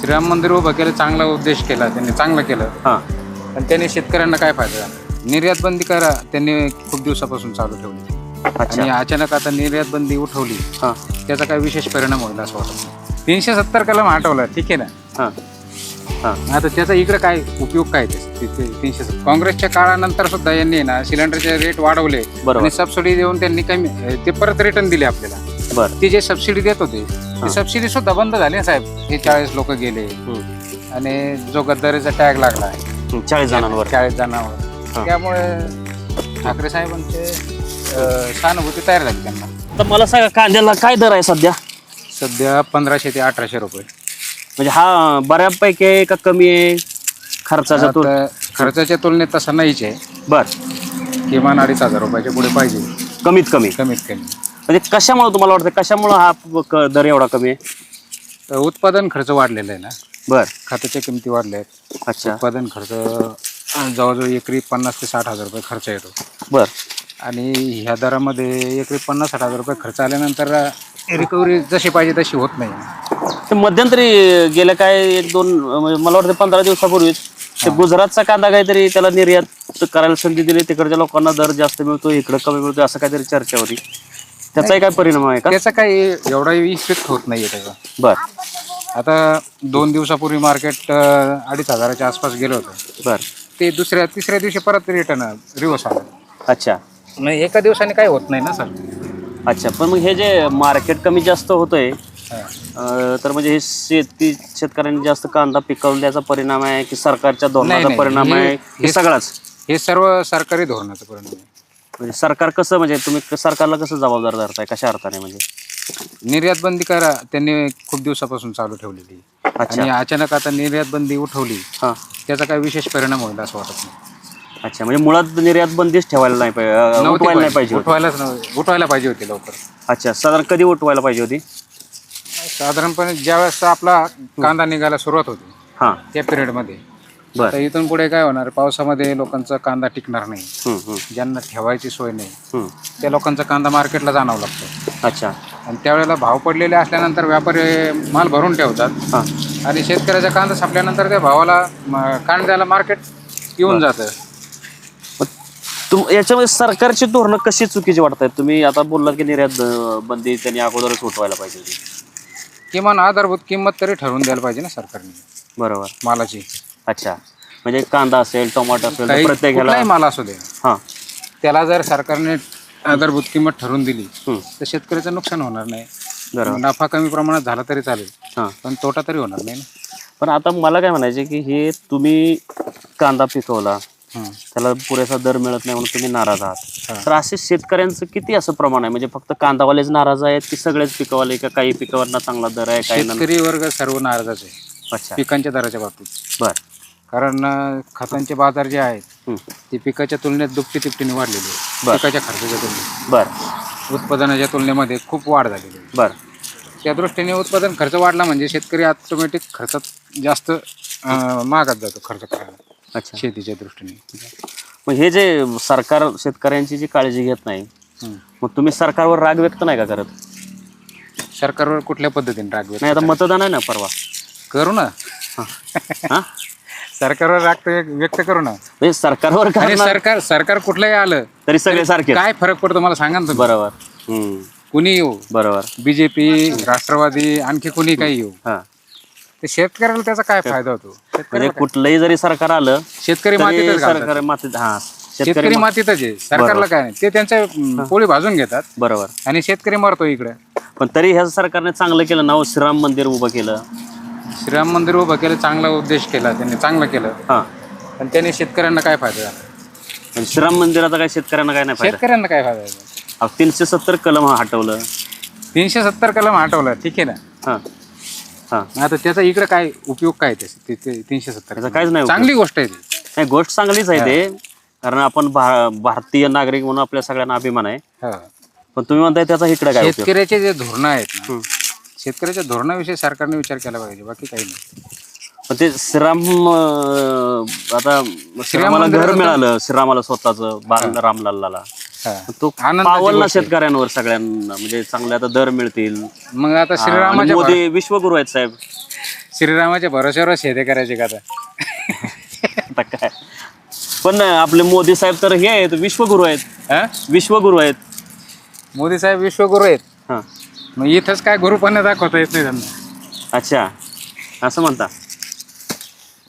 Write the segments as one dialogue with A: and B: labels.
A: श्रीराम मंदिर उभं केलं चांगला उद्देश केला त्यांनी चांगलं केलं.
B: हां.
A: पण त्यांनी शेतकऱ्यांना काय फायदा झाला? निर्यात बंदी करा त्यांनी खूप दिवसापासून चालू ठेवली. आणि अचानक आता निर्यात बंदी उठवली.
B: हां.
A: त्याचा काय विशेष परिणाम होईल असं वाटत. नाही. तीनशे सत्तर कलम हटवला ठीक आहे ना?
B: हां. हां.
A: आता त्याचा इकडे काय उपयोग काय ते ते- ते तीनशे सत्तर. काँग्रेसच्या काळानंतर सुद्धा यांनी ना सिलेंडरचे रेट वाढवले.
B: बरोबर.
A: आणि सबसिडी देऊन त्यांनी कमी ते परत रिटर्न दिले आपल्याला.
B: बरं.
A: ते जे सबसिडी देत होते ते सबसिडी सुद्धा बंद झाली ना साहेब. हे चाळीस लोक गेले. आणि जो गद्दारीचा टॅग लागला
B: हम्म, चाळीस जणांवर.
A: चाळीस जणांवर. त्यामुळे ठाकरे साहेबांचे अं, सहानुभूती तयार झाली त्यांना.
B: तर मला सांगा कांद्याला काय दर आहे सध्या?
A: सध्या पंधराशे ते अठराशे रुपये.
B: म्हणजे हा बऱ्यापैकी आहे का कमी आहे? खर्चाचा तो
A: आता खर्चाच्या तुलनेत तसा नाहीच आहे.
B: बर.
A: किमान अडीच हजार रुपयाच्या पुढे पाहिजे.
B: कमीत कमी.
A: कमीत कमी.
B: म्हणजे कशामुळे तुम्हाला वाटतं कशामुळे हा क- दर एवढा कमी आहे?
A: तर उत्पादन खर्च वाढलेला आहे ना.
B: बर.
A: खताच्या किमती वाढल्या आहेत.
B: अच्छा.
A: उत्पादन खर्च अं, जवळजवळ एकरी पन्नास ते साठ हजार रुपये खर्च येतो.
B: बर.
A: आणि ह्या दरामध्ये एकरी पन्नास साठ हजार रुपये खर्च आल्यानंतर रिकव्हरी जशी पाहिजे तशी होत नाही.
B: ते मध्यंतरी गेल्या काय एक दोन म्हणजे मला वाटतं पंधरा दिवसापूर्वीच ते गुजरातचा कांदा काहीतरी त्याला निर्यात करायला संधी दिली. तिकडच्या लोकांना दर जास्त मिळतो इकडं कमी मिळतो असं काहीतरी चर्चा होती. त्याचाही काय परिणाम आहे का?
A: त्याचा काही एवढा इफेक्ट होत नाहीये त्याचा.
B: बर.
A: आता दोन दिवसापूर्वी मार्केट अडीच हजाराच्या आसपास गेलं होतं.
B: बर.
A: ते दुसऱ्या तिसऱ्या दिवशी परत रिटर्न रिवर्स आलं.
B: अच्छा.
A: नाही एका दिवसाने काही होत नाही ना सर.
B: अच्छा पण मग हे जे मार्केट कमी जास्त होतंय अं, तर म्हणजे हे शेती शेतकऱ्यांनी जास्त कांदा पिकवून द्याचा परिणाम आहे की सरकारच्या धोरणाचा
A: नाही,
B: परिणाम
A: हे-
B: आहे? हे
A: हे-
B: सगळाच?
A: हे सर्व सरकारी धोरणाचं परिणाम आहे.
B: म्हणजे सरकार कसं म्हणजे तुम्ही सरकारला कसं जबाबदार धरताय? कशा अर्थाने म्हणजे?
A: निर्यात बंदी करा त्यांनी खूप दिवसापासून चालू ठेवलेली.
B: अच्छा.
A: आणि अचानक आता निर्यात बंदी उठवली
B: हां.
A: त्याचा काही विशेष परिणाम होईल असं वाटत नाही.
B: अच्छा म्हणजे मुळात निर्यात बंदीच ठेवायला नाही पाहिजे
A: नव्हती
B: उठवायला नाही पाहिजे. होती.
A: उठवायलाच नव्हती उठवायला पाहिजे होती लवकर.
B: अच्छा साधारण कधी उठवायला पाहिजे होती?
A: साधारणपणे ज्यावेळेस आपला कांदा निघायला सुरुवात होती
B: हां.
A: त्या पिरियडमध्ये
B: बर.
A: इथून पुढे काय होणार? पावसामध्ये लोकांचा कांदा टिकणार नाही.
B: हम्म, हम्म,
A: ज्यांना ठेवायची सोय नाही
B: हम्म.
A: त्या लोकांचा कांदा मार्केटला जाणावं लागतं.
B: अच्छा.
A: आणि त्यावेळेला भाव पडलेले असल्यानंतर व्यापारी माल भरून ठेवतात.
B: हां.
A: आणि शेतकऱ्याचा कांदा संपल्यानंतर त्या भावाला म, कांद्याला मार्केट येऊन जातं.
B: मग तुम याच्यामध्ये सरकारची धोरणं कशी चुकीची वाटत आहेत तुम्ही आता बोललात की निर्यात अं, बंदी त्यांनी अगोदरच उठवायला पाहिजे होती.
A: किमान आधारभूत किंमत तरी ठरवून द्यायला पाहिजे ना सरकारने.
B: बरोबर.
A: मालाची.
B: अच्छा. म्हणजे कांदा असेल टोमॅटो असेल तर
A: काही
B: प्रत्येक ह्याला
A: कुठलाही माल असू दे.
B: हां.
A: त्याला जर सरकारने आधारभूत किंमत ठरवून दिली
B: हम्म,
A: तर शेतकऱ्याचं नुकसान होणार नाही.
B: बरोबर.
A: नफा कमी प्रमाणात झाला तरी चालेल
B: हां.
A: पण तोटा तरी होणार नाही ना.
B: पण आता मला काय म्हणायचे की हे तुम्ही कांदा पिकवला
A: हं.
B: त्याला पुरेसा दर मिळत नाही म्हणून तुम्ही नाराज आहात.
A: हा.
B: तर असे शेतकऱ्यांचं किती असं प्रमाण आहे? म्हणजे फक्त कांदावालेच नाराज आहेत की सगळेच पिकवाले का काही पिकावांना चांगला दर आहे काही
A: शेतकरी वर्ग सर्व नाराजच आहे.
B: अच्छा.
A: पिकांच्या दराच्या बाबतीत.
B: बर.
A: कारण अं, खतांचे बाजार जे आहेत
B: हं.
A: ते पिकाच्या तुलनेत दुपटी तिपटीने वाढलेले आहे
B: बर.
A: पिकाच्या खर्चाच्या तुलनेत.
B: बर.
A: उत्पादनाच्या तुलनेमध्ये खूप वाढ झालेली आहे.
B: बर.
A: त्या दृष्टीने उत्पादन खर्च वाढला म्हणजे शेतकरी ऑटोमॅटिक खर्चात जास्त अं, महागात जातो खर्च करायला.
B: अच्छा.
A: शेतीच्या दृष्टीने.
B: मग हे जे सरकार शेतकऱ्यांची जी काळजी घेत नाही
A: हं.
B: मग तुम्ही सरकारवर राग व्यक्त नाही का करत?
A: सरकारवर कुठल्या पद्धतीने राग व्यक्त
B: नाही आता मतदान आहे ना परवा.
A: करू ना.
B: हा?
A: सरकारवर राग तर व्यक्त करू ना
B: म्हणजे सरकारवर करणार.
A: सरकार सरकार कुठलंही आलं
B: तरी सगळे सारखे
A: काय फरक पडतो मला सांगा ना तुम्ही.
B: बरोबर. हम्म,
A: कुणी येऊ?
B: बरोबर.
A: बीजेपी राष्ट्रवादी आणखी कुणी काही येऊ?
B: हा.
A: ते शेतकऱ्याला त्याचा काय फायदा होतो?
B: म्हणजे कुठलंही जरी सरकार आलं
A: शेतकरी
B: तरी
A: मातीतच घालतात.
B: सरकार मातीत हा शेतकरी
A: शेतकरी मातीतच आहे. सरकारला काय नाही. ते त्यांच्या अं, पोळी भाजून घेतात.
B: बरोबर.
A: आणि शेतकरी मरतो इकडे.
B: पण तरी ह्या सरकारने चांगलं केलं. नाव श्रीराम मंदिर उभं केलं.
A: श्रीराम मंदिर उभं केलं चांगला उद्देश केला त्यांनी चांगलं केलं.
B: हा.
A: पण त्यांनी शेतकऱ्यांना काय फायदा झाला?
B: पण श्रीराम मंदिराचा काय शेतकऱ्यांना काय नाही फायदा?
A: शेतकऱ्यांना काय फायदा झाला?
B: अहो, तीनशे सत्तर कलम हटवलं.
A: तीनशे सत्तर कलम हटवलं ठीक आहे ना?
B: हा. हा.
A: आता त्याचा इकडे काय उपयोग काय ते ते- ते तीनशे सत्तर
B: त्याचा काहीच नाही उपयोग.
A: चांगली गोष्ट आहे ती.
B: नाही गोष्ट चांगलीच आहे ते. कारण आपण भा भारतीय नागरिक म्हणून आपल्या सगळ्यांना अभिमान आहे.
A: हा.
B: पण तुम्ही म्हणताय त्याचा इकडे काय उपयोग?
A: शेतकऱ्याचे जे धोरणं आहेत ना
B: हम्म.
A: शेतकऱ्याच्या धोरणाविषयी सरकारने विचार केला पाहिजे बाकी काही नाही.
B: पण ते श्रीराम अं, आता श्रीरामाला घर मिळालं श्रीरामाला स्वतःच रामलालाला.
A: हा.
B: तो
A: आनंदाची गोष्ट. आहे.
B: शेतकऱ्यांवर सगळ्यांना म्हणजे चांगले आता दर मिळतील.
A: मग आता
B: आणि
A: श्रीरामाच्या
B: मोदी विश्वगुरु आहेत साहेब.
A: श्रीरामाच्या भरोश्यावर शेती करायचे का आता?
B: आता काय? पण आपले मोदी साहेब तर हे आहेत विश्वगुरु आहेत.
A: हा?
B: विश्वगुरु आहेत.
A: मोदी साहेब विश्वगुरु आहेत.
B: हा.
A: मग इथंच काय गुरुपणे दाखवता येत नाही त्यांना.
B: अच्छा. असं म्हणता.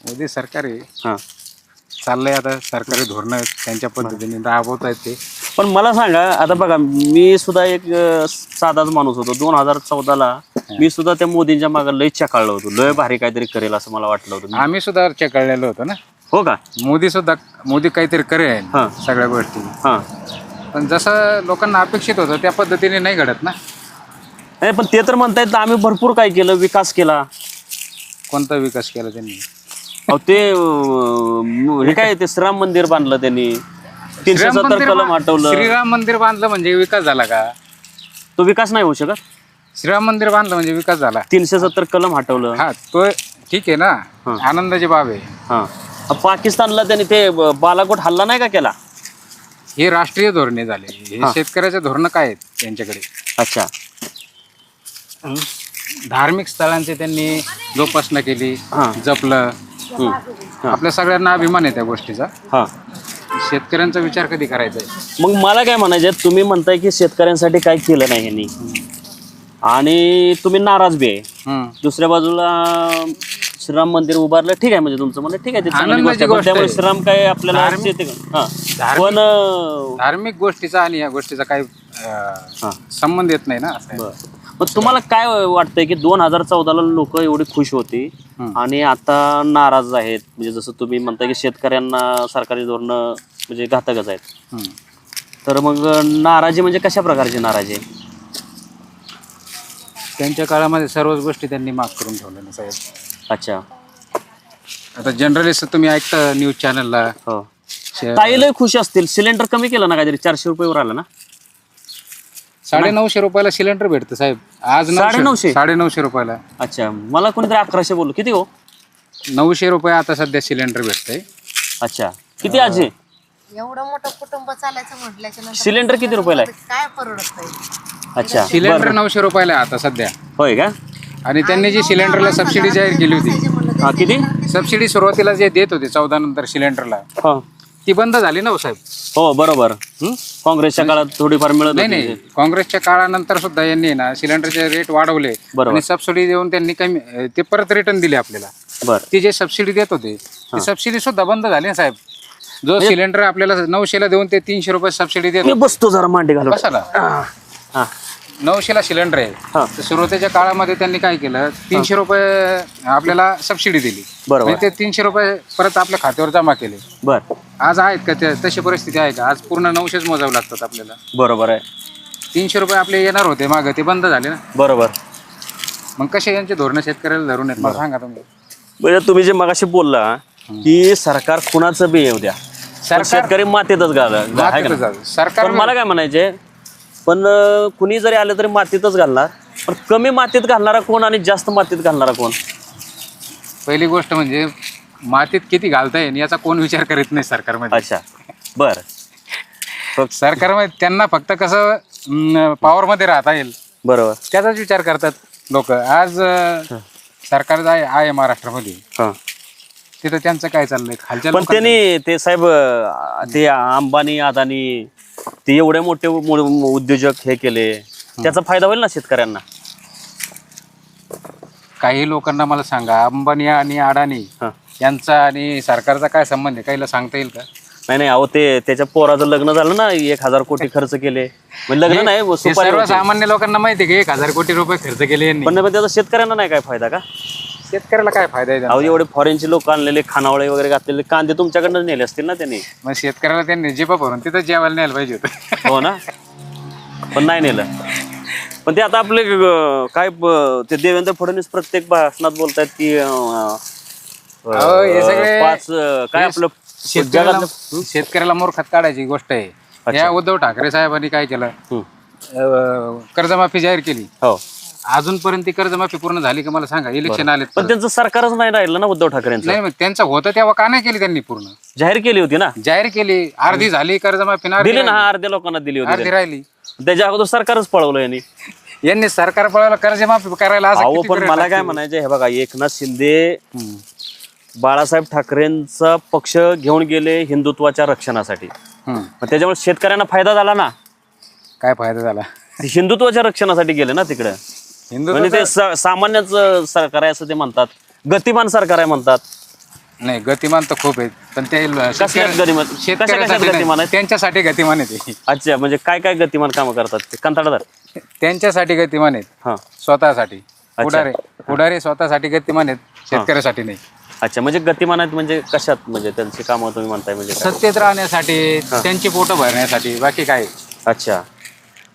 A: मोदी सरकार आहे.
B: हा.
A: चाललंय आता सरकारी धोरणं त्यांच्या पद्धतीने राबवत आहेत ते
B: पण मला सांगा आता बघा मी सुद्धा एक अं, साधाच माणूस होतो. दोन हजार चौदाला मी सुद्धा त्या मोदींच्या मागे लय चकाळलं होतो. लय भारी काहीतरी करेल असं मला वाटलं होतं.
A: आम्ही सुद्धा कळलेलो होतो ना.
B: हो का?
A: मोदी सुद्धा मोदी काहीतरी करेल
B: हा.
A: सगळ्या गोष्टी.
B: हा.
A: पण जसं लोकांना अपेक्षित होतं त्या पद्धतीने नाही घडत ना.
B: नाही पण ते तर म्हणतायत आम्ही भरपूर काय केलं विकास केला.
A: कोणता विकास केला त्यांनी?
B: अहो ते अं, हे काय ते श्रीराम मंदिर बांधलं त्यांनी. तीनशे
A: श्रीराम
B: सत्तर
A: मंदिर
B: कलम
A: बा-
B: हटवलं
A: श्रीराम मंदिर बांधलं म्हणजे विकास झाला का?
B: तो विकास नाही होऊ शकत?
A: श्रीराम मंदिर बांधलं म्हणजे विकास झाला.
B: तीनशे सत्तर कलम हटवलं
A: हा तो ठीक आहे ना?
B: हा.
A: आनंदाची बाब आहे.
B: हा. अ, पाकिस्तानला त्यांनी ते ब- बालाकोट हल्ला नाही का केला?
A: हे राष्ट्रीय धोरणे झाले. हे
B: हा.
A: शेतकऱ्याचे धोरणं काय आहेत त्यांच्याकडे?
B: अच्छा.
A: धार्मिक स्थळांची त्यांनी जोपासना केली
B: हा.
A: जपलं. आपल्या सगळ्यांना अभिमान आहे त्या गोष्टीचा.
B: हा.
A: शेतकऱ्यांचा विचार कधी करायचा आहे
B: मग मला काय म्हणायचं तुम्ही म्हणताय की शेतकऱ्यांसाठी काय केलं नाही यांनी. आणि तुम्ही नाराज बी आहे.
A: हम्म.
B: दुसऱ्या बाजूला श्रीराम मंदिर उभारलं ठीक आहे म्हणजे तुमचं म्हणणं ठीक आहे ते चांगली
A: आनंदाची
B: गोष्ट आहे. पण
A: गोष्ट
B: त्यामुळे
A: आहे.
B: श्रीराम काय आपल्याला
A: धार्मिक-
B: हा. पण अं,
A: धार्मिक गोष्टीचा आणि या गोष्टीचा काही अं,
B: हा.
A: संबंध येत नाही ना असं आहे.
B: बरं. मग तुम्हाला काय वाटतंय की दोन हजार चौदाला लोक एवढी खुश होती. आणि आता नाराज आहेत. म्हणजे जसं तुम्ही म्हणताय की शेतकऱ्यांना सरकारी धोरणं म्हणजे घातकच आहेत. तर मग नाराजी म्हणजे कशा प्रकारची नाराजी आहे?
A: त्यांच्या काळामध्ये सर्वच गोष्टी त्यांनी माफ करून ठेवल्या ना साहेब.
B: अच्छा.
A: आता जनरली तुम्ही ऐकता न्यूज चॅनलला
B: हो. ताई लय खुश असतील. सिलेंडर कमी केलं ना काहीतरी? चारशे रुपयेवर आलं ना?
A: साडे नऊशे रुपयाला सिलेंडर भेटतं साहेब. आज
B: साडेनऊशे?
A: साडे नऊशे रुपयाला.
B: अच्छा मला कोणीतरी अकराशे बोललो. किती हो?
A: नऊशे रुपये आता सध्या सिलेंडर भेटतंय.
B: अच्छा. किती आजी
C: एवढं मोठं कुटुंब चालायचं म्हटल्याच्या नंतर
B: सिलेंडर किती रुपयाला आहे?
C: काय परवडत नाही.
B: अच्छा.
A: सिलेंडर नऊशे रुपयाला आहे आता सध्या.
B: होय का?
A: आणि त्यांनी जी सिलेंडरला सबसिडी जाहीर केली होती.
B: हा किती?
A: सबसिडी सुरुवातीला जे देत होते चौदा नंतर सिलेंडरला.
B: हो.
A: ती बंद झाली ना हो साहेब?
B: हो बरोबर. हं? काँग्रेसच्या काळात थोडीफार मिळत
A: नाही
B: होती.
A: नाही. काँग्रेसच्या काळानंतर सुद्धा यांनी ना सिलेंडरचे रेट वाढवले
B: बरोबर.
A: आणि सबसिडी देऊन त्यांनी कमी अं, ते परत रिटर्न दिले आपल्याला.
B: बर.
A: ती जे सबसिडी देत होते ती सबसिडी सुद्धा बंद झाली ना साहेब. जो
B: म्हणजे
A: सिलेंडर आपल्याला नऊशेला देऊन ते तीनशे रुपये सबसिडी देत
B: मी बसतो जरा मांडी घालून.
A: कशाला
B: हा.
A: नऊशेला सिलेंडर
B: हा.
A: आहे तर सुरुवातीच्या काळामध्ये त्यांनी काय केलं तीनशे रुपये आपल्याला सबसिडी दिली.
B: बरोबर.
A: म्हणजे ते तीनशे रुपये परत आपल्या खात्यावर जमा केले.
B: बर.
A: आज आहेत का ते तशी परिस्थिती आहे का? आज पूर्ण नऊशेच मोजावे लागतात आपल्याला.
B: बरोबर आहे.
A: तीनशे रुपये आपले येणार होते मागं ते बंद झाले ना.
B: बरोबर.
A: मग कसे यांचे धोरणं? शेतकऱ्याला धरून आहेत. मला सांगा तुम्ही.
B: म्हणजे तुम्ही जे मगाशी बोलला की सरकार कुणाचं बी येऊ द्या.
A: सरकार-
B: शेतकरी मातीतच?
A: जाऊ. सरकार
B: मला काय म्हणायचे पण अं, कुणी जरी आलं तरी मातीतच घालणार. पण कमी मातीत घालणारा कोण आणि जास्त मातीत घालणारा कोण?
A: पहिली गोष्ट म्हणजे मातीत किती घालता येईल याचा कोण विचार करीत नाही सरकारमध्ये.
B: अच्छा. बर.
A: सरकारमध्ये त्यांना फक्त कसं पॉवरमध्ये राहता येईल.
B: बरोबर.
A: त्याचाच विचार करतात लोक. आज अं, सरकार आहे आहे महाराष्ट्रामध्ये.
B: हा.
A: तिथं त्यांचं काय चाललंय? खालच्या
B: पण
A: लोकांचं-
B: त्यांनी ते साहेब अं, ते अंबानी अदानी ते एवढे मोठे मो- उद्योजक हे केले. त्याचा फायदा होईल ना शेतकऱ्यांना?
A: काही लोकांना मला सांगा अंबानी आणि अडाणी
B: हा.
A: यांचा आणि सरकारचा काय संबंध आहे? काहीला सांगता येईल का?
B: नाही नाही अहो ते त्याच्या पोराचं लग्न झालं ना एक हजार कोटी खर्च केले. म्हणजे लग्न नाही
A: हे
B: सुपारी होती.
A: सर्वसामान्य लोकांना माहिती आहे की? एक हजार कोटी रुपये खर्च केले यांनी.
B: पण पण त्याचा शेतकऱ्यांना नाही काय फायदा का?
A: शेतकऱ्याला काय फायदा आहे त्यांचा?
B: अहो एवढे फॉरेनचे लोक आणलेले खानावळे वगैरे घातलेले कांदे तुमच्याकडनं नेले असतील ना त्यांनी?
A: मग शेतकऱ्याला त्यांनी जिपा भरून तिथं जेवायला न्यायला पाहिजे होतं.
B: हो ना? पण नाही नेलं. पण ते आता आपले अं, काय ब- ते देवेंद्र फडणवीस प्रत्येक भाषणात बोलतायत की अं,
A: अहो, हे सगळे-
B: पाच अं, काय आपलं
A: शेतकऱ्याला
B: जगातलं-
A: शेतकऱ्याला मोरखात काढायची गोष्ट आहे. या उद्धव ठाकरे साहेबांनी काय केलं?
B: हं.
A: अं, कर्जमाफी जाहीर केली.
B: हो.
A: अजूनपर्यंत ती कर्जमाफी पूर्ण झाली का मला सांगा. इलेक्शन आले
B: पण त्यांचं सरकारच नाही राहिलं ना उद्धव ठाकरेंचं.
A: नाही मग त्यांचं होतं तेव्हा का नाही केली त्यांनी पूर्ण?
B: जाहीर केली होती ना.
A: जाहीर केली. अर्धी झाली कर्जमाफी आणि अर्धी
B: दिली ना
A: राहिली.
B: हा अर्ध्या लोकांना दिली होती
A: अर्धी राहिली.
B: त्यांनी. त्याच्या अगोदर सरकारच पळवलं यांनी.
A: यांनी सरकार पळायला कर्जमाफी करायला असं
B: अहो
A: किती
B: पण
A: period
B: मला काय? म्हणायचं हे बघा एकनाथ शिंदे. बाळासाहेब ठाकरेंचा पक्ष घेऊन गेले हिंदुत्वाच्या रक्षणासाठी.
A: हम्म.
B: मग त्याच्यामुळे शेतकऱ्यांना फायदा झाला ना.
A: काय फायदा झाला?
B: ते हिंदुत्वाच्या रक्षणासाठी गेले ना तिकडे.
A: हिंदू
B: म्हणजे ते स- सामान्यच अं, सरकार आहे असं ते म्हणतात. गतिमान सरकार आहे म्हणतात.
A: नाही गतिमान तर खूप आहेत. पण ते ल-
B: गतिमान? कशा-
A: शेतकऱ्यासाठी
B: कशात
A: नाही,
B: गतिमान आहेत?
A: त्यांच्यासाठी गतिमान आहे ते.
B: अच्छा म्हणजे काय काय गतिमान कामं करतात? ते कंताळदार
A: त्यांच्यासाठी गतिमान आहेत.
B: हा.
A: स्वतःसाठी. पुढारे पुढारे स्वतःसाठी गतिमान आहेत. शेतकऱ्यासाठी नाही.
B: अच्छा म्हणजे गतिमान आहेत म्हणजे कशात? म्हणजे त्यांची कामं तुम्ही म्हणताय म्हणजे काय?
A: सत्तेत राहण्यासाठी त्यांची पोटं भरण्यासाठी बाकी काय?
B: अच्छा.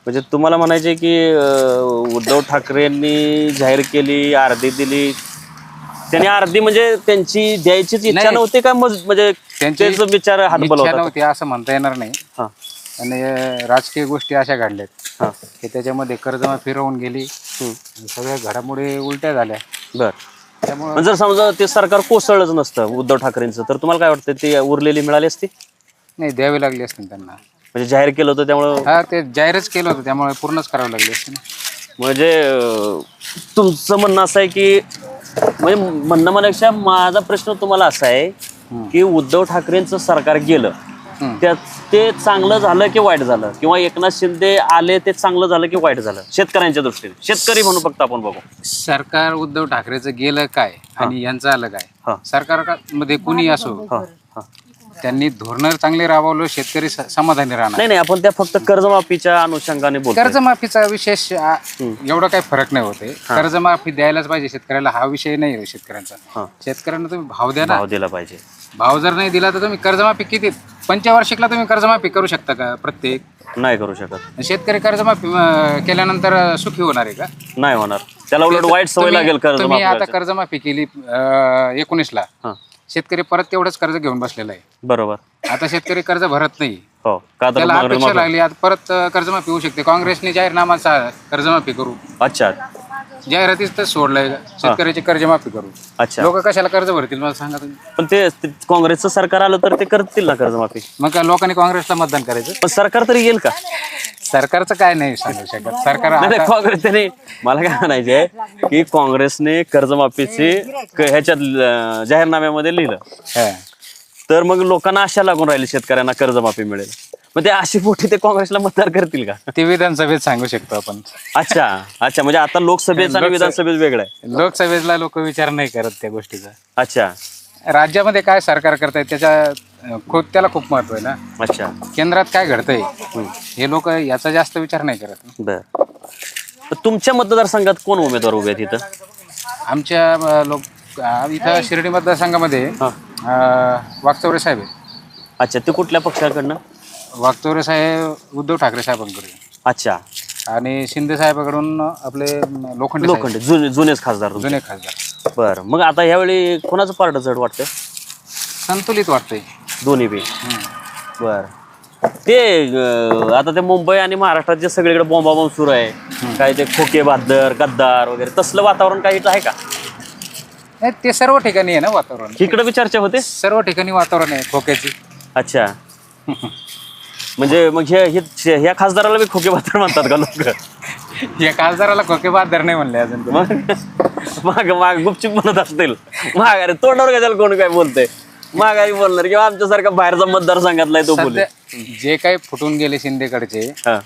B: म्हणजे तुम्हाला म्हणायचे की अं, उद्धव ठाकरेंनी जाहीर केली अर्धी दिली. त्यांनी अर्धी म्हणजे त्यांची द्यायचीच इच्छा
A: नाही.
B: नव्हती का म्हणजे
A: त्यांची
B: त्यांचं विचार हातबल
A: इच्छा
B: होता
A: नव्हती असं म्हणता येणार नाही.
B: हा.
A: आणि अं, राजकीय गोष्टी अशा घडल्यात
B: हा.
A: की त्याच्यामध्ये कर्जमाफी राहून गेली.
B: हम्म.
A: सगळ्या घडामोडी उलट्या झाल्या.
B: बर.
A: त्यामुळे
B: पण जर समजा ते सरकार कोसळलंच नसतं उद्धव ठाकरेंचं तर तुम्हाला काय वाटतं ते उरलेली मिळाली असती?
A: नाही द्यावी लागली असते त्यांना.
B: म्हणजे जाहीर केलं होतं त्यामुळं
A: हा ते जाहीरच केलं होतं त्यामुळे पूर्णच करावं लागली असते ना.
B: म्हणजे अं, तुमचं म्हणणं असं आहे की म्हणजे म्हणणं म्हणण्यापेक्षा माझा प्रश्न तुम्हाला असा आहे की उद्धव ठाकरेंचं सरकार गेलं
A: हम्म.
B: त्यात ते चांगलं झालं की वाईट झालं? किंवा एकनाथ शिंदे आले ते चांगलं झालं की वाईट झालं? शेतकऱ्यांच्या दृष्टीने. शेतकरी म्हणून फक्त आपण बघू.
A: सरकार उद्धव ठाकरेचं गेलं काय? आणि यांचं आलं
B: हा.
A: काय? सरकार का- मध्ये कुणी असो?
B: हा हा.
A: त्यांनी धोरण चांगले राबवलं शेतकरी स- समाधानी राहणार.
B: नाही नाही आपण त्या फक्त कर्जमाफीच्या अनुषंगाने बोलतो
A: कर्जमाफीचा विशेष आ, एवढा काही फरक नाही होते कर्जमाफी द्यायलाच पाहिजे शेतकऱ्याला. हा विषय नाही आहे शेतकऱ्यांचा. शेतकऱ्यांना तुम्ही भाव द्या ना.
B: भाव दिला पाहिजे.
A: भाव जर नाही दिला तर तुम्ही कर्जमाफी किती पंचवार्षिकला तुम्ही कर्जमाफी करू शकता का प्रत्येक?
B: नाही करू शकत.
A: शेतकरी कर्जमाफी अं, केल्यानंतर सुखी होणार आहे का?
B: नाही होणार. त्याला उलट वाईट सवय
A: तुम्ही-
B: लागेल
A: तुम्ही आता
B: माफी
A: कर्जमाफी केली एकोणीस ला
B: हा.
A: शेतकरी परत तेवढंच कर्ज घेऊन बसलेला आहे.
B: बरोबर.
A: आता शेतकरी कर्ज भरत नाही.
B: हो का तर
A: त्याला
B: मागणी
A: अपेक्षा लागली आता परत कर्जमाफी होऊ शकते. काँग्रेसने जाहीरनामा सा- कर्जमाफी करू.
B: अच्छा.
A: जाहिरातीच तर सोडलंय शेतकऱ्याची कर्जमाफी करू.
B: अच्छा.
A: लोक कशाला कर्ज भरतील? मला सांगा तुम्ही.
B: पण ते ते काँग्रेसचं सरकार आलं तर ते करतील ना कर्जमाफी.
A: मग काय लोकांनी काँग्रेसला मतदान करायचं?
B: पण सरकार तरी येईल का?
A: सरकारचं काय नाही सांगू शकत. सरकार
B: नाही, नाही
A: आता-
B: काँग्रेस त्याने मला काय म्हणायचे की काँग्रेसने कर्जमाफीचे क- ह्याच्यात जाहीरनाम्यामध्ये लिहिलं.
A: हा.
B: तर मग लोकांना आशा लागून राहिली शेतकऱ्यांना कर्जमाफी मिळेल. मग ते अशी पोटी ते काँग्रेसला मतदान करतील का?
A: ते विधानसभेत सांगू शकतो आपण.
B: अच्छा अच्छा. म्हणजे आता लोकसभेचं आणि विधानसभेत वेगळं आहे.
A: लोकसभेतला लोक विचार नाही करत त्या गोष्टीचा.
B: अच्छा.
A: राज्यामध्ये काय सरकार करताय त्याच्या अं, खूप त्याला खूप महत्त्व आहे ना.
B: अच्छा.
A: केंद्रात काय घडतंय हे लोक याचा जास्त विचार नाही करत.
B: बर. तर तुमच्या मतदारसंघात कोण उमेदवार उभे आहेत इथं?
A: आमच्या अं, लोक इथं शिर्डी मतदारसंघामध्ये
B: हा.
A: अं, वागचौरे साहेब आहेत.
B: अच्छा ते कुठल्या पक्षाकडनं?
A: वागचौरे साहेब उद्धव ठाकरे साहेबांकडे.
B: अच्छा.
A: आणि शिंदे साहेबाकडून आपले लोखंडे साहेब,
B: लोखंड जुने जुनेच खासदार तुमचे.
A: जुने खासदार.
B: बरं मग आता ह्यावेळी कोणाचं पार्ट जड वाटतं
A: संतुलित वाटतंय.
B: दोन्ही बी.
A: हम्म.
B: बर. ते अं, आता ते मुंबई आणि महाराष्ट्रात जे सगळीकडे बॉम्बाबॉम्ब सुरू आहे काय ते खोके बहादर गद्दार वगैरे तसलं वातावरण काही इथं आहे का?
A: नाही ते सर्व ठिकाणी आहे ना वातावरण.
B: इकडे बी चर्चा होते?
A: सर्व ठिकाणी वातावरण आहे खोक्याची.
B: अच्छा. म्हणजे मग हे हे- ह्या खासदाराला बी खोके बहादर म्हणतात का लोक?
A: या खासदाराला खोके बहादर नाही म्हणले अजून.
B: मग माग माग गुपचूप म्हणत असतील. माघारी तोंडावर कशाला कोण काय बोलतंय? माघारी बोलणार किंवा आमच्यासारखा बाहेरचा मतदारसंघातलाय तो बोले.
A: सध्या जे काही फुटून गेले शिंदेकडचे
B: हा.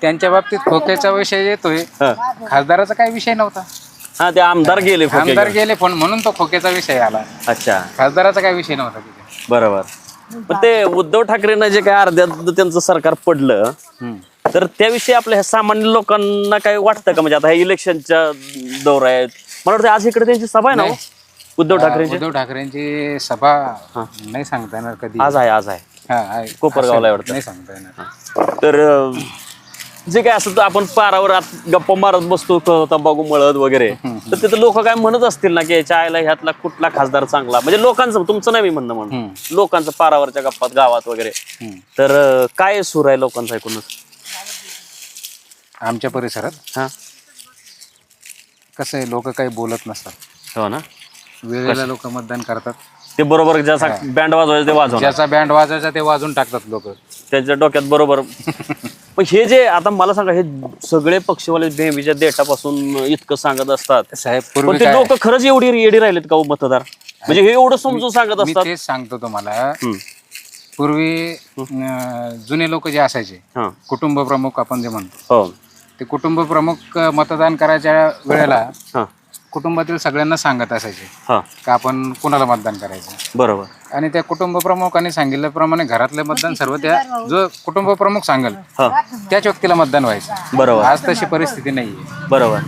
A: त्यांच्या बाबतीत खोक्याचा विषय येतोय.
B: हा.
A: खासदाराचा काही विषय नव्हता.
B: हा ते आमदार गेले खोके
A: आमदार
B: घेऊन.
A: गेले पण म्हणून तो खोक्याचा विषय आला.
B: अच्छा.
A: खासदाराचा काही विषय नव्हता तिथे.
B: बरोबर. पण ते उद्धव ठाकरेंना जे काय अर्ध्यात त्यांचं सरकार पडलं. तर त्याविषयी आपल्या ह्या सामान्य लोकांना काय वाटतं का म्हणजे आता ह्या इलेक्शनच्या दौरा आहेत मला वाटतं आज इकडे त्यांची सभा आहे ना हो? उद्धव ठाकरेंची
A: उद्धव ठाकरेंची सभा नाही सांगता येणार कधी
B: आज आहे आज आहे
A: हा, आहे.
B: कोपरगावला आहे वाटतं.
A: नाही सांगता येणार
B: तर अं, जे काय असं आपण पारावर आत गप्पा मारत बसतो क- तंबाखू मळत वगैरे. तर तिथं लोक काय म्हणत असतील ना की याच्या आईला ह्यातला कुठला खासदार चांगला? म्हणजे लोकांचं तुमचं नाही मी म्हणणं म्हणून. लोकांचं पारावरच्या गप्पात गावात वगैरे. तर अं, काय सूर आहे लोकांचं ऐकूनच?
A: आमच्या परिसरात?
B: हा.
A: कसं आहे लोक काही बोलत नसतात.
B: हो ना?
A: वेळेला लोक मतदान करतात.
B: ते बरोबर ज्याचा बँड वाजवायचं ते वाजवणार.
A: ज्याचा बँड वाजायचा ते वाजून टाकतात लोक.
B: त्याच्या डोक्यात बरोबर पण हे जे आता मला सांगा हे सगळे पक्षवाले बेंबीच्या देठापासून इतकं सांगत असतात
A: साहेब
B: पण
A: पूर्वी
B: ते
A: काय?
B: लोक खरंच एवढी येडी राहिलेत का हो मतदार? म्हणजे हे एवढं समजून सांगत
A: मी
B: असतात.
A: तेच सांगतो तुम्हाला.
B: हम्म.
A: पूर्वी अं, जुने लोक जे असायचे
B: हा.
A: कुटुंब प्रमुख आपण जे म्हणतो
B: हो.
A: ते कुटुंब प्रमुख अं, मतदान करायच्या वेळेला
B: हा.
A: कुटुंबातील सगळ्यांना सांगत असायचे
B: हा.
A: का आपण कुणाला मतदान करायचं?
B: बरोबर.
A: आणि त्या कुटुंब प्रमुखाने सांगितल्याप्रमाणे घरातले मतदान सर्व त्या जो कुटुंब प्रमुख सांगेल
B: हा.
A: त्याच व्यक्तीला मतदान व्हायचं.
B: बरोबर.
A: आज तशी परिस्थिती नाहीये.
B: बरोबर.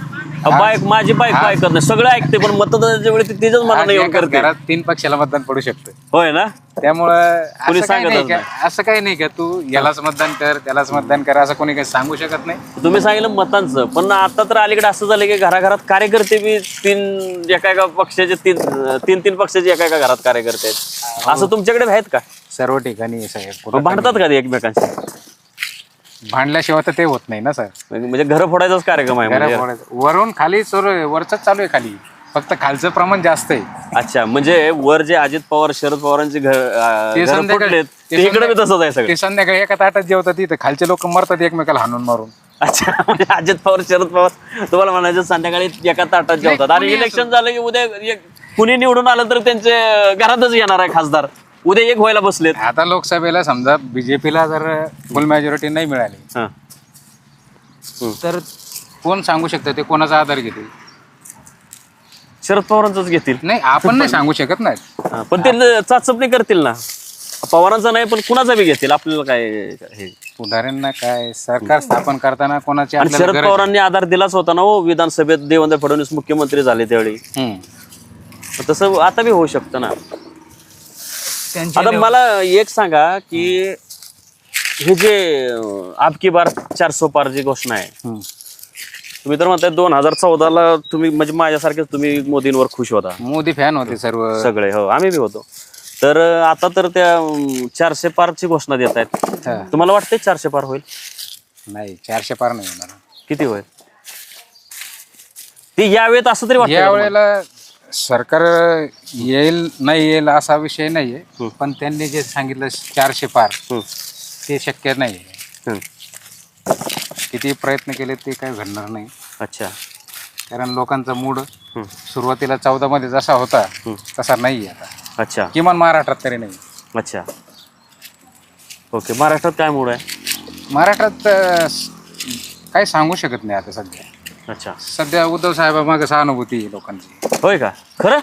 B: अ, बायक माझी बाईक ऐकत नाही. सगळं ऐकते पण मतदानाच्या वेळी ती तिच्याच मनाने
A: आज
B: येऊन
A: एकाच
B: करते.
A: घरात तीन पक्षाला मतदान पडू शकतं.
B: होय ना?
A: त्यामुळं
B: कोणी
A: असं काही नाही का असं काही नाही का तू यालाच मतदान कर त्यालाच मतदान कर असं कोणी काही सांगू शकत नाही?
B: तुम्ही सांगितलं मतांचं पण आता तर अलीकडे असं झालं की घराघरात कार्यकर्ते बी तीन एका एका पक्षाचे तीन तीन तीन पक्षाचे एका एका घरात कार्यकर्ते आहेत. असं तुमच्याकडे आहेत का?
A: सर्व ठिकाणी साहेब कुठं
B: भांडतात का ते एकमेकांशी?
A: भांडल्याशिवाय तर ते होत नाही ना सर.
B: म्हणजे घर फोडायचाच कार्यक्रम आहे म्हणजे.
A: वरून खाली सुरू वरच चालू आहे खाली. फक्त खालचं प्रमाण जास्त आहे.
B: अच्छा म्हणजे वर जे अजित पवार शरद पवारांचे घर अं,
A: ते
B: घरं
A: संध्याकाळी-
B: फुटलेत
A: ते
B: ते इकडे बी तसंच आहे सगळं.
A: ते संध्याकाळी एका ताटात जेवतात तिथं. खालचे लोक मरतात एकमेकाला हाणून मारून.
B: अच्छा म्हणजे अजित पवार शरद पवार तुम्हाला म्हणायचं संध्याकाळी एका ताटात जेवतात. आणि इलेक्शन झालं की उद्या एक- कुणी निवडून आलं तर त्यांचे घरातच येणार आहे खासदार. उद्या एक व्हायला बसलेत.
A: आता लोकसभेला समजा बीजेपीला जर फुल मेजॉरिटी नाही मिळाली
B: हा.
A: तर कोण सांगू शकतं? ते कोणाचा आधार घेतील?
B: शरद पवारांचंच घेतील.
A: नाही आपण नाही सांगू शकत नाही.
B: हा, पण ते ल- चाचपणी करतील ना. पवारांचा नाही पण कुणाचा बी घेतील? आपल्याला काय हे?
A: पुढाऱ्यांना काय? सरकार स्थापन करताना कोणाची
B: आणि
A: आपल्याला
B: शरद
A: गरज?
B: पवारांनी आधार दिलाच होता ना हो विधानसभेत देवेंद्र फडणवीस मुख्यमंत्री झाले त्यावेळी.
A: हम्म.
B: तसं आता बी होऊ शकतं ना.
A: त्यांची
B: आता मला एक सांगा की हे जे अं, आपकी बार चारसो पार जी घोषणा आहे
A: हम्म.
B: तुम्ही तर म्हणताय दोन हजार चौदाला तुम्ही म्हणजे माझ्यासारखेच तुम्ही मोदींवर खुश होता.
A: मोदी फॅन होते सर्व.
B: सगळे हो आम्ही बी होतो. तर अं, आता तर त्या अं, चारशे पारची घोषणा देत आहेत.
A: हा.
B: तुम्हाला वाटतंय चारशे पार होईल?
A: नाही चारशे पार नाही होणार.
B: किती होईल? ते यावेळेत असं तरी
A: या
B: वाटतं
A: वेळेला सरकार येईल नाही येईल असा विषय नाहीये. पण त्यांनी जे सांगितलं चारशे पार ते शक्य नाही किती प्रयत्न केले ते काही घडणार नाही.
B: अच्छा.
A: कारण लोकांचा मूड. सुरुवातीला चौदा मध्ये जसा होता तसा नाही आता.
B: अच्छा.
A: किमान महाराष्ट्रात तरी नाही.
B: अच्छा. ओके महाराष्ट्रात काय मूड आहे?
A: महाराष्ट्रात काही सांगू शकत नाही आता सध्या.
B: अच्छा.
A: सध्या उद्धव साहेबामागे सहानुभूती आहे लोकांची.
B: होय का? खरं?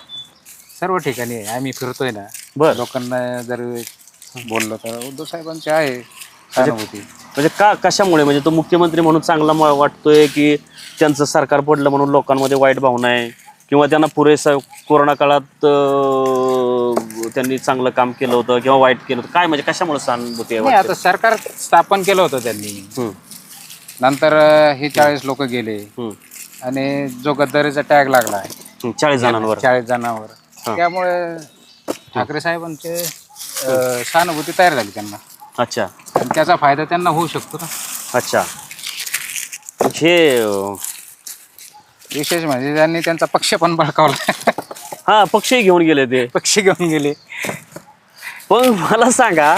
A: सर्व ठिकाणी आहे. आम्ही फिरतोय ना.
B: बर.
A: लोकांना जर बोललो तर उद्धव साहेबांची आहे सहानुभूती.
B: म्हणजे का कशामुळे? म्हणजे तो मुख्यमंत्री म्हणून चांगला म- वाटतोय की त्यांचं सरकार पडलं म्हणून लोकांमध्ये वाईट भावना आहे? किंवा त्यांना पुरेसा कोरोना काळात अं, त्यांनी चांगलं काम केलं होतं किंवा वाईट केलं होतं? काय म्हणजे कशामुळे सहानुभूती आहे
A: नाही
B: वाटतं?
A: आता सरकार स्थापन केलं होतं त्यांनी.
B: हम्म,
A: नंतर अं, हे चाळीस लोक गेले.
B: हम्म,
A: आणि जो गद्दारीचा टॅग लागला
B: हम्म, चाळीस जणांवर.
A: चाळीस जणांवर. त्यामुळे ठाकरे साहेबांचे अं, सहानुभूती तयार झाली त्यांना.
B: अच्छा.
A: आणि त्याचा फायदा त्यांना होऊ शकतो ना.
B: अच्छा. हे अं,
A: विशेष म्हणजे त्यांनी त्यांचा पक्ष पण बळकावला.
B: हा पक्षही घेऊन गेले ते.
A: पक्ष घेऊन गेले.
B: पण मला सांगा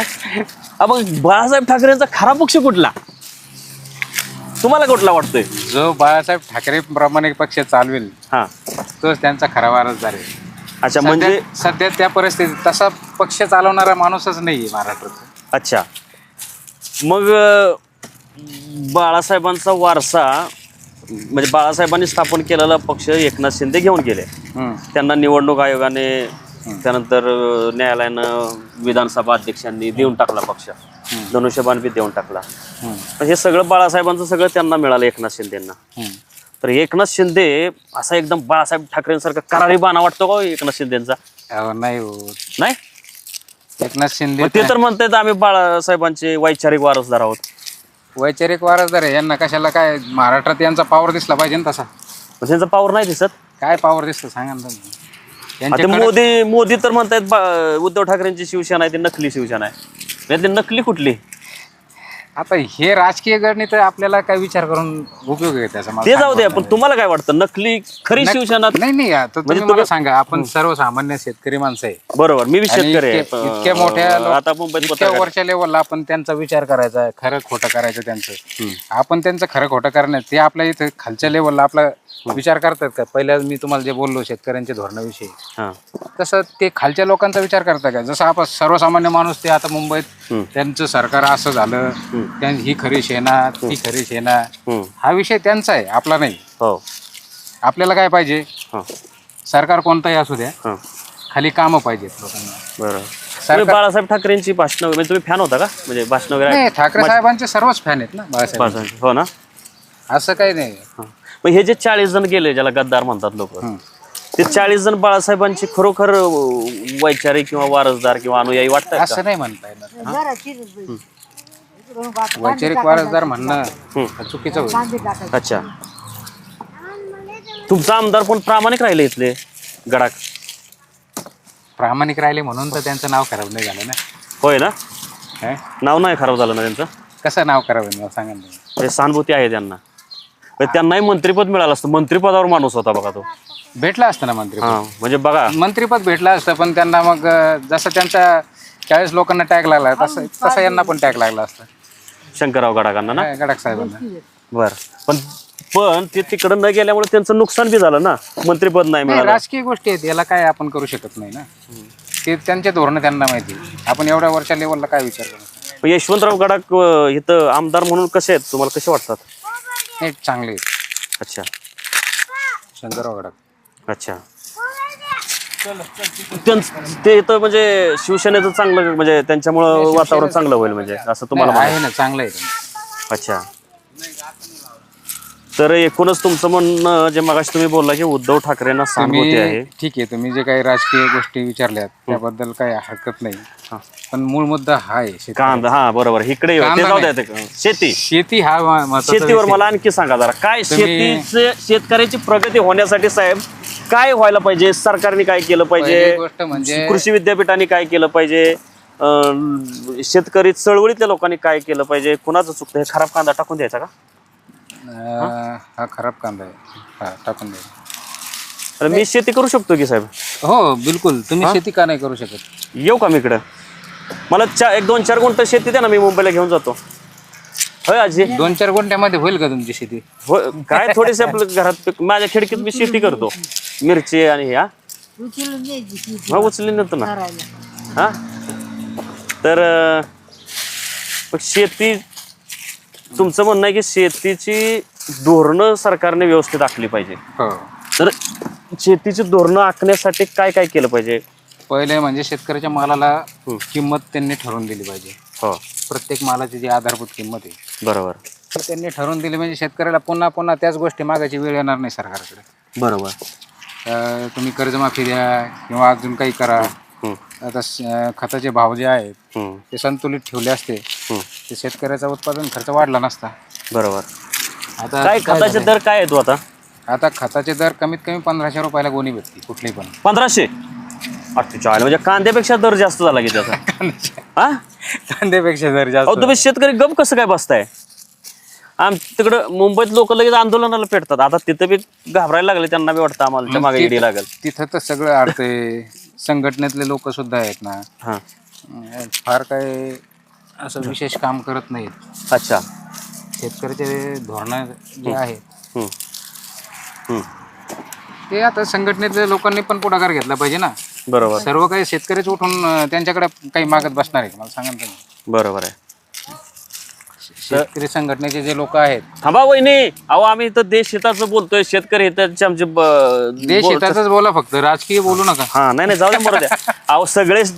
B: मग बाळासाहेब ठाकरेंचा खरा पक्ष कुठला? तुम्हाला कुठला वाटतोय?
A: जो बाळासाहेब ठाकरे प्रमाणे पक्ष चालवेल
B: हा.
A: तोच त्यांचा खरा वारसदार आहे.
B: अच्छा म्हणजे
A: सध्या- सध्या त्या परिस्थितीत तसा पक्ष चालवणारा माणूसच नाहीये महाराष्ट्रात.
B: अच्छा. मग बाळासाहेबांचा वारसा म्हणजे बाळासाहेबांनी स्थापन केलेला पक्ष एकनाथ शिंदे घेऊन गेले. त्यांना निवडणूक आयोगाने त्यानंतर न्यायालयानं विधानसभा अध्यक्षांनी देऊन टाकला पक्ष. धनुष्यबाण बी देऊन टाकला. हे. सगळं बाळासाहेबांचं सगळं त्यांना मिळालं एकनाथ शिंदेना. तर एकनाथ शिंदे असा एकदम बाळासाहेब ठाकरेंसारखा करारी बाणा वाटतो का हो एकनाथ शिंदेचा?
A: नाही हो.
B: नाही?
A: एकनाथ शिंदे
B: मग ते तर म्हणतात आम्ही बाळासाहेबांचे वैचारिक वारसदार आहोत.
A: वैचारिक वारसदार आहे. यांना कशाला काय? महाराष्ट्रात यांचा पावर दिसला पाहिजे ना तसा.
B: त्यांचा पावर नाही दिसत?
A: काय पावर दिसतं सांगा ना तुम्ही.
B: आता
A: यांच्याकडे
B: मोदी मोदी तर म्हणतायत बा- उद्धव ठाकरेंची शिवसेना आहे ती नकली शिवसेना आहे. यातली नकली कुठली?
A: आता हे राजकीय गणित आपल्याला काय विचार करून उपयोग आहे त्याचा मला
B: ते जाऊ दे पण तुम्हाला काय वाटतं? नकली खरी
A: नक-
B: शिवसेना
A: नाही नाही आता तुम्ही
B: म्हणजे
A: मला सांगा आपण सर्वसामान्य शेतकरी माणसं आहे.
B: बरोबर मी बी
A: आणि
B: शेतकरी आहे.
A: इतके- इतक्या मोठ्या
B: आता मुंबईत
A: इतक्या
B: पत्रकार-
A: वरच्या लेवलला आपण त्यांचा विचार करायचा खरं खोटं करायचं त्यांचं. आपण त्यांचं खरं खोटं करण्यात ते आपल्या इथं खालच्या लेवलला आपला विचार करतात का? पहिल्या मी तुम्हाला जे बोललो शेतकऱ्यांच्या धोरणाविषयी.
B: हा.
A: तसं ते खालच्या लोकांचा विचार करता का? जसं आपण सर्वसामान्य माणूस ते आता मुंबईत त्यांचं सरकार असं झालं त्यां- ही खरी सेना ती खरी सेना
B: हम्म.
A: हा विषय त्यांचा आहे आपला नाही.
B: हो.
A: आपल्याला काय पाहिजे?
B: हा.
A: सरकार कोणताही असू द्या.
B: हा.
A: खाली कामं पाहिजेत लोकांना.
B: बरोबर तुम्ही बाळासाहेब ठाकरेंची भाषण म्हणजे तुम्ही फॅन होता का? म्हणजे भाषण वगैरे
A: नाही ठाकरे साहेबांचे सर्वच फॅन आहेत ना बाळासाहेब
B: हो ना?
A: असं काही नाही.
B: हा. मग हे जे चाळीस जण गेले ज्याला गद्दार म्हणतात लोक. ते चाळीस जण बाळासाहेबांची खरोखर वैचारिक किंवा वारसदार किंवा अनुयायी वाटतात
A: असं नाही म्हणता येणार. वैचारिक वारसदार म्हणणं चुकीचं होईल.
B: अच्छा. तुमचा आमदार पण प्रामाणिक राहिले इथले? गडाक
A: प्रामाणिक राहिले म्हणून तर त्यांचं नाव खराब नाही झालं ना.
B: होय ना?
A: काय?
B: नाव नाही खराब झालं ना त्यांचं?
A: कसं नाव खराब आहे मला सांगा ना. तुम्ही.
B: म्हणजे सहानुभूती आहे त्यांना. म्हणजे त्यांनाही मंत्रीपद मिळालं असतं. मंत्रिपदावर माणूस होता बघा तो.
A: भेटला असतं ना मंत्री
B: हा म्हणजे बघा.
A: मंत्रीपद भेटलं असतं पण त्यांना मग अं, जसं त्यांच्या चाळीस लोकांना टॅग लागला तसं तसं यांना पण टॅग लागला असता.
B: शंकरराव गडाकांना ना?
A: काय गडाख साहेबांना.
B: बर. पण पण ते तिकडं न गेल्यामुळे त्यांचं नुकसान बी झालं ना? मंत्रीपद नाही
A: नाही,
B: मिळालं.
A: राजकीय गोष्टी आहेत याला काय आपण करू शकत नाही ना? ते त्यांचे धोरण त्यांना माहिती आपण एवढ्या वरच्या लेवलला काय विचार
B: पण यशवंतराव गडाक अं, इथं आमदार म्हणून कसे आहेत? तुम्हाला कसे वाटतात?
A: नाही चांगले आहेत.
B: अच्छा
A: शंकरराव गडाख
B: अच्छा ते इथं म्हणजे शिवसेनेचं चांगलं म्हणजे त्यांच्यामुळं वातावरण चांगलं होईल म्हणजे असं तुम्हाला
A: नाही,
B: म्हणायचं.
A: आहे ना चांगलं आहे.
B: अच्छा तर एकूणच तुमचं म्हणणं जे मगाशी तुम्ही बोलला की उद्धव ठाकरेंना सहानुभूती आहे.
A: तुम्ही ठीक आहे तुम्ही जे काही राजकीय गोष्टी विचारल्यात त्याबद्दल काही हरकत नाही. पण मूळ मुद्दा हा आहे शेती
B: कांदा हा बरोबर. इकडे येऊ. ते
A: कांदा
B: जाऊ द्या
A: नाही.
B: ते. शेती.
A: शेती हा म-
B: शेतीवर
A: विषय.
B: मला आणखी सांगा जरा. काय
A: तुम्ही-
B: शेतीचे शेतकऱ्याची प्रगती होण्यासाठी साहेब काय व्हायला पाहिजे? सरकारने काय केलं
A: पहिली
B: पाहिजे
A: गोष्ट म्हणजे
B: कृषी विद्यापीठाने काय केलं पाहिजे? अं, शेतकरी चळवळीतल्या लोकांनी काय केलं पाहिजे? कुणाचं चुकतं? हे खराब कांदा टाकून द्यायचा का?
A: अं, हा खराब कांदा आहे. हा टाकून द्या
B: अरे मी शेती करू शकतो की साहेब?
A: हो बिलकुल. तुम्ही शेती का नाही करू शकत?
B: येऊ का मी इकडं? मला चा एक दोन चार गुंठ शेती द्या ना मी मुंबईला घेऊन जातो. होय आजी?
A: दोन चार गुंठ्यामध्ये होईल का तुमची शेती?
B: हो काय थोडीशी आपल्या घरात माझ्या खिडकीत मी शेती करतो. मिरची आणि ह्या हा? उचली नव्हतं ना. हा? तर अं, मग शेती तुमचं म्हणणं आहे की शेतीची धोरणं सरकारने व्यवस्थित आखली पाहिजे.
A: हो.
B: तर शेतीची धोरणं आखण्यासाठी काय काय केलं पाहिजे?
A: पहिले म्हणजे शेतकऱ्याच्या मालाला किंमत त्यांनी ठरवून दिली पाहिजे.
B: हो.
A: प्रत्येक मालाची जी आधारभूत किंमत आहे.
B: बरोबर.
A: ती त्यांनी ठरवून दिली म्हणजे शेतकऱ्याला पुन्हा पुन्हा त्याच गोष्टी मागायची वेळ येणार नाही सरकारकडे.
B: बरोबर.
A: तुम्ही कर्जमाफी द्या किंवा अजून काही करा. आता स- खताचे भाव जे आहेत
B: हम्म,
A: ते संतुलित ठेवले असते.
B: हम्म.
A: ते शेतकऱ्याचा उत्पादन खर्च वाढला नसता.
B: बरोबर.
A: आता
B: काय खताचे? दर काय आहे तू आता?
A: आता खताचे दर कमीत कमी पंधराशे रुपयाला गोणी भेटते कुठली पण.
B: पंधराशे? अठ्ठेचाळीस म्हणजे कांद्यापेक्षा दर जास्त झाला की त्याचा. हा?
A: कांद्यापेक्षा दर
B: अहो
A: जास्त
B: तुम्ही शेतकरी गप कसं काय बसताय? आम तिकडं मुंबईत लोक लगेच आंदोलनाला पेटतात. आता तिथं बी घाबरायला लागले त्यांना बी वाटतं आम्हाला त्या मागे लागेल.
A: तिथं तर सगळं अडतंय. संघटनेतले लोक सुद्धा आहेत ना
B: हा.
A: अं, फार काय असं विशेष काम करत नाहीत.
B: अच्छा.
A: शेतकऱ्याचे धोरणं जे आहेत
B: हम्म. हम्म.
A: ते आता संघटनेतल्या लोकांनी पण पुढाकार घेतला पाहिजे ना.
B: बरोबर.
A: सर्व काही शेतकरीच उठून अं, त्यांच्याकडे काही मागत बसणार आहे का? मला सांगा ना तुम्ही.
B: बरोबर आहे.
A: शेतकरी संघटनेचे जे लोक आहेत
B: थांबा वहिनी अहो आम्ही इथं देश हिताचं बोलतोय शेतकरी हिताचे आमचे ब-
A: देश
B: बोल-
A: हिताचंच बोला फक्त राजकीय बोलू नका
B: हा नाही नाही जाऊ दे द्या अहो सगळेच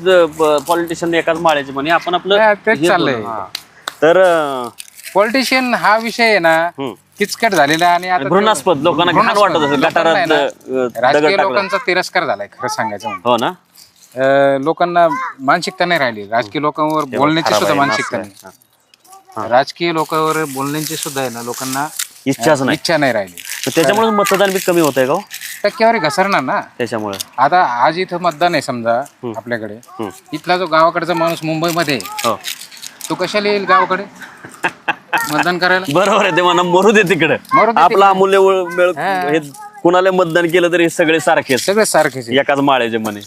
B: पॉलिटिशियन एकाच माळ्याचे म्हणे आपण आपलं
A: तेच
B: हे
A: चाललंय.
B: बोलू. हा. तर अं,
A: पॉलिटिशियन हा विषय आहे ना
B: हम्म.
A: किचकट झालेला आणि आता
B: घृणास्पद लोकांना घाण
A: घृणास्पद.
B: वाटत असेल
A: लोकांना आहे
B: गटारात
A: ना,
B: अं, दगड
A: राजकीय
B: टाकला
A: लोकांचा तिरस्कार झालाय खरं सांगायचं म्हणजे
B: हो ना
A: अं, लोकांना मानसिकता नाही राहिली राजकीय लोकांवर बोलण्याची
B: खराब
A: सुद्धा
B: आहे,
A: मानसिकता नाही. राजकीय लोकांवर बोलण्याची सुद्धा आहे ना लोकांना
B: इच्छाच नाही.
A: इच्छा नाही राहिली.
B: त्याच्यामुळे मतदान बी कमी होत आहे का हो?
A: टक्केवारी घसरणार ना.
B: त्याच्यामुळे.
A: आता आज इथं मतदान आहे समजा आपल्याकडे.
B: हम्म.
A: इथला जो गावाकडचा माणूस मुंबईमध्ये आहे,
B: हो.
A: तो कशाला येईल गावाकडे? मतदान करायला?
B: बरोबर आहे ते म्हणा मरू दे तिकडे.
A: मरू दे
B: आपला अमूल्य वेळ वेळ-
A: हा.
B: कुणाला मतदान केलं तरी हे सगळे सारखेच.
A: सगळे सारखेच आहे.
B: एकाच माळ्याचे म्हणे.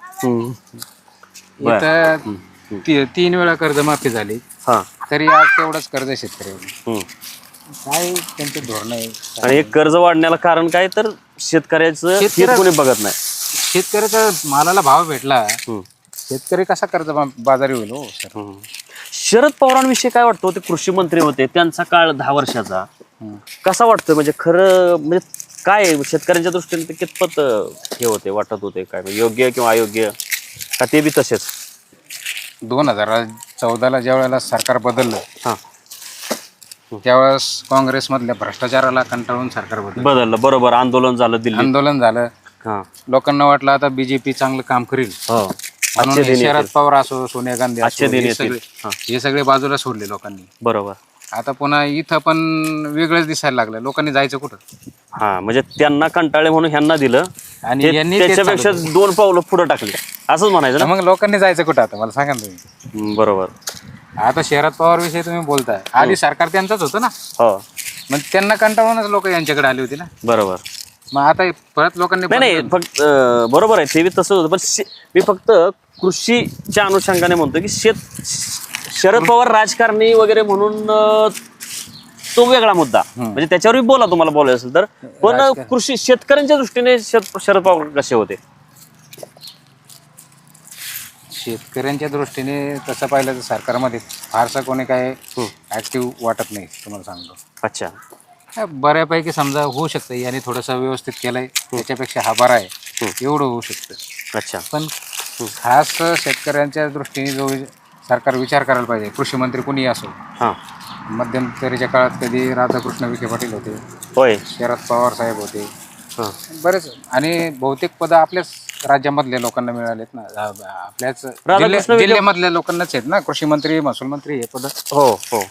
B: हम्म. बर.
A: इथं ती- तीन वेळा कर्जमाफी झाली.
B: हा.
A: तरी आज तेवढंच कर्ज
B: हम्म.
A: काय त्यांचे धोरण आहे
B: आणि हे कर्ज वाढण्याला कारण काय तर शेतकऱ्याचं हित
A: शेतकऱ्या-
B: कोणी बघत नाही
A: शेतकऱ्याचा मालाला भाव भेटला
B: हम्म.
A: शेतकरी कसा कर्ज बा- बाजारी होईल हो सर
B: हम्म. शरद पवारांविषयी काय वाटतं ते कृषी मंत्री होते त्यांचा काळ दहा वर्षाचा
A: हम्म.
B: कसा वाटतोय म्हणजे खरं म्हणजे काय आहे? शेतकऱ्यांच्या दृष्टीने ते कितपत अं, हे होते वाटत होते काय म्हणजे योग्य किंवा अयोग्य का ते बी तसेच
A: दोन हजार चौदाला ज्या वेळेला सरकार बदललं
B: हा.
A: त्यावेळेस काँग्रेसमधल्या भ्रष्टाचाराला कंटाळून सरकार बदललं.
B: बदललं बरोबर. आंदोलन झालं दिल्लीत.
A: आंदोलन झालं.
B: हा.
A: लोकांना वाटलं आता बीजेपी चांगलं काम करेल.
B: हो.
A: म्हणून
B: आजचे दिन
A: शरद
B: येतील.
A: पवार असो सोनिया गांधी
B: आजचे
A: असो
B: दिन
A: हे
B: येतील.
A: सगळे
B: हा.
A: हे सगळे बाजूला सोडले लोकांनी.
B: बरोबर.
A: आता पुन्हा इथं पण वेगळंच दिसायला लागलं. लोकांनी जायचं कुठं?
B: हा म्हणजे त्यांना कंटाळे म्हणून ह्यांना दिलं.
A: आणि
B: ते-
A: यांनी तेच
B: त्याच्यापेक्षा
A: चालू
B: दोन पावलं पुढे टाकली. असंच म्हणायचं
A: केलं. मग लोकांनी जायचं कुठं आता? मला सांगा ना तुम्ही.
B: ना बरोबर.
A: आता शरद पवार विषयी तुम्ही बोलताय. आधी सरकार त्यांचंच होतं ना?
B: हो.
A: मग त्यांना कंटाळूनच लोक यांच्याकडे आली होती ना?
B: बरोबर.
A: मग आता परत लोकांनी
B: नाही नाही फक्त अं, बरोबर आहे. ते बी तसं होतं. पण शे- मी फक्त कृषीच्या अनुषंगाने म्हणतो की शेत शरद पवार राजकारणी वगैरे म्हणून अं, तो वेगळा मुद्दा. म्हणजे त्याच्यावर बोला तुम्हाला बोलायचं असेल तर. पण. कृषी शेतकऱ्यांच्या दृष्टीने शरद पवार कसे होते?
A: शेतकऱ्यांच्या दृष्टीने तसं पाहिलं तर सरकारमध्ये फारसं कोणी काय ऍक्टिव्ह वाटत नाही तुम्हाला सांगतो.
B: अच्छा.
A: बऱ्यापैकी समजा होऊ शकतं याने थोडंसं व्यवस्थित केलंय त्याच्यापेक्षा हा बरा आहे. एवढं होऊ शकतं.
B: अच्छा.
A: पण खास शेतकऱ्यांच्या दृष्टीने जो सरकार विचार करायला पाहिजे कृषी मंत्री कोणी असो. मध्यंतरीच्या काळात कधी राधाकृष्ण विखे पाटील होते
B: होय.
A: शरद पवार साहेब होते.
B: हा.
A: बरेच. आणि बहुतेक पदं आपल्याच राज्यामधल्या लोकांना मिळालेत ना. आ- आपल्याच जिल्ह्या- जिल्ह्यामधल्या लोकांनाच आहेत ना. कृषी मंत्री महसूल मंत्री हे पद.
B: हो हो.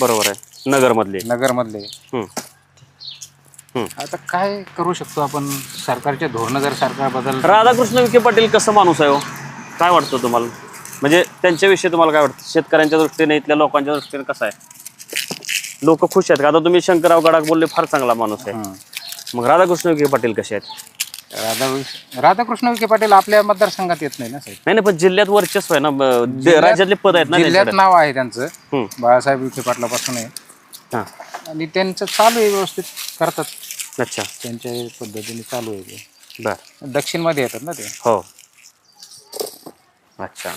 B: बरोबर आहे. नगरमधले.
A: नगरमधले. आता काय करू शकतो आपण? सरकारचे धोरणं जर सरकार बदल
B: राधाकृष्ण विखे पाटील कसं माणूस आहे हो? काय वाटतं तुम्हाला? म्हणजे त्यांच्याविषयी तुम्हाला काय वाटतं? शेतकऱ्यांच्या दृष्टीने इथल्या लोकांच्या दृष्टीने कसं आहे? लोक खुश आहेत. का आता तुम्ही शंकरराव गडाख बोलले फार चांगला माणूस आहे. मग राधाकृष्ण विखे पाटील कसे आहेत?
A: राधा राधाकृष्ण विखे पाटील आपल्या मतदारसंघात येत नाही ना साहेब?
B: नाही नाही पण जिल्ह्यात वर्चस्व आहे ना ब- दे- राज्यातले पद आहेत ना
A: जिल्ह्यात
B: त्यांच्याकडे.
A: नाव आहे त्यांचं. बाळासाहेब विखे पाटलापासून आहे.
B: हा.
A: आणि त्यांचं चालू आहे व्यवस्थित करतात.
B: अच्छा.
A: त्यांच्या पद्धतीने चालू आहे ते.
B: बर.
A: दक्षिणमध्ये येतात ना ते.
B: हो. अच्छा.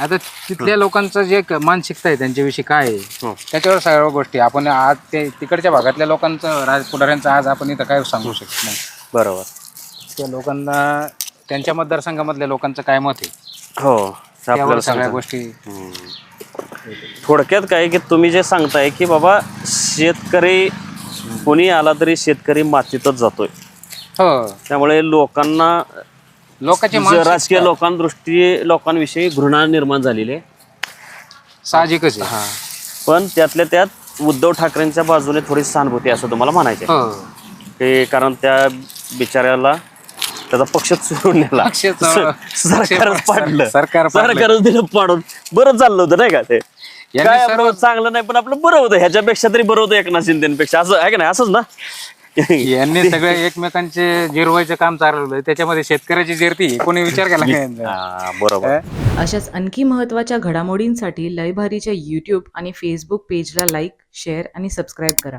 A: आता तिथल्या लोकांचं जे क- मानसिकता आहे त्यांच्याविषयी काय आहे?
B: हं.
A: त्याच्यावर सगळ्या गोष्टी. आपण आज ते तिकडच्या भागातल्या लोकांचं राज पुढाऱ्यांचं आज आपण इथं काय सांगू शकत नाही.
B: बरोबर.
A: त्या लोकांना त्यांच्या मतदारसंघामधल्या लोकांचं काय मत आहे?
B: हो आपल्याला
A: सगळ्या
B: सांगता.
A: गोष्टी
B: थोडक्यात काय की तुम्ही जे सांगताय की बाबा शेतकरी कोणी आला तरी शेतकरी मातीतच जातोय.
A: हो.
B: त्यामुळे लोकांना
A: लोकांची
B: ज-
A: मानसिकता
B: राजकीय लोकांदृष्टी लोकांविषयी घृणा निर्माण झालेली आहे.
A: साहजिकच आहे.
B: पण त्यातल्या त्यात उद्धव ठाकरेंच्या बाजूने थोडी सहानुभूती असं तुम्हाला म्हणायचं आहे.
A: हो.
B: की कारण त्या बिचाऱ्याला त्याचा पक्ष चुरून नेला.
A: पक्षच-
B: स- सरकारच पाडलं.
A: सरकार पाडलं.
B: सरकारच दिलं पाडून. बरं चाललं होतं नाही का ते?
A: यांनी
B: काय
A: सर्व-
B: आपलं चांगलं नाही पण आपलं बरं होतं. ह्याच्यापेक्षा तरी बरं होतं एकनाथ शिंदेपेक्षा. असं आहे का नाही? असंच ना?
A: यांनी सगळे एकमेकांचे जिरवायचं काम चालवलं त्याच्यामध्ये शेतकऱ्याची जिरती कोणी विचार केला?
B: हा, बरोबर.
D: अशाच आणखी महत्त्वाच्या घडामोडींसाठी लयभारीच्या यूट्यूब आणि फेसबुक पेजला लाईक शेअर आणि सबस्क्राईब करा.